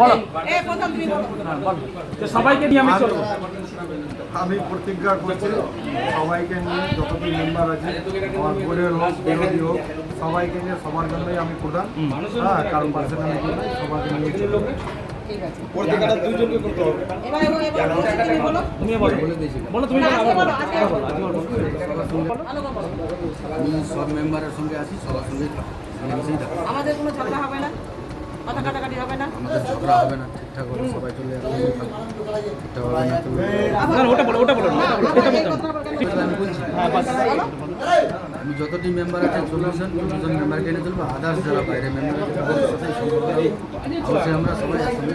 বলো সবাইকে নিয়ে আমি চলবো। আমি প্রতিজ্ঞা করছি সবাইকে নিয়ে যতদিন মেম্বার আছে আমার বোর্ডের হোক বিরোধী হোক সবাইকে নিয়ে সবার জন্যই আমি প্রধান। হ্যাঁ কারণ পার্সোনালি সবাইকে নিয়ে। আমি সব মেম্বারের সঙ্গে আছি সবার আমাদের কোনো ঝগড়া হবে না। কাটাকাটি হবে না? আমাদের ঝগড়া হবে না ঠিকঠাক হবে সবাই চলে একসঙ্গেই ঠিকঠাক হবে না তো ওটা বলো ওটা বলো আমি যতটি মেম্বার আছে চল্লিশ জন চল্লিশ জন মেম্বারকে এনে চলবো আদার্স যারা বাইরে মেম্বার আছে আমরা সবাই একসঙ্গে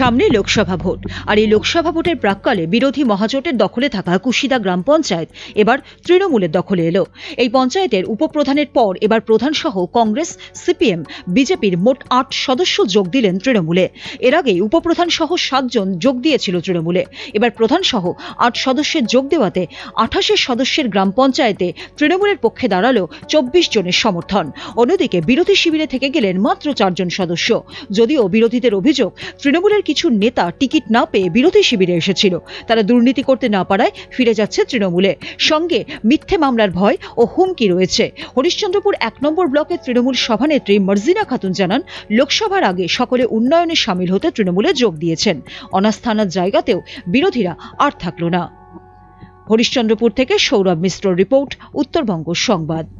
সামনে লোকসভা ভোট। আর এই লোকসভা ভোটের প্রাককালে বিরোধী মহাজোটের দখলে থাকা কুশিদা গ্রাম পঞ্চায়েত এবার তৃণমূলের দখলে এলো। এই পঞ্চায়েতের উপপ্রধানের পর এবার প্রধান সহ কংগ্রেস, সিপিএম, বিজেপির মোট আট সদস্য যোগ দিলেন তৃণমূলে। এর আগে উপপ্রধান সহ সাতজন যোগ দিয়েছিল তৃণমূলে। এবার প্রধান সহ আট সদস্যের যোগ দেওয়াতে আঠাশের সদস্যের গ্রাম পঞ্চায়েতে তৃণমূলের পক্ষে দাঁড়াল চব্বিশ জনের সমর্থন। অন্যদিকে বিরোধী শিবিরে থেকে গেলেন মাত্র চারজন সদস্য। যদিও বিরোধীদের অভিযোগ, তৃণমূলের কিছু নেতা টিকিট না পেয়ে বিরোধী শিবিরে এসেছিল। তারা দুর্নীতি করতে না পারায় ফিরে যাচ্ছে তৃণমূলে। সঙ্গে মিথ্যে মামলার ভয় ও হুমকি রয়েছে। হরিশ্চন্দ্রপুর এক নম্বর ব্লকের তৃণমূল সভানেত্রী মর্জিনা খাতুন জানান, লোকসভার আগে সকলে উন্নয়নে সামিল হতে তৃণমূলে যোগ দিয়েছেন। অনাস্থানার জায়গাতেও বিরোধীরা আর থাকল না। হরিশ্চন্দ্রপুর থেকে সৌরভ মিশ্র রিপোর্ট, উত্তরবঙ্গ সংবাদ।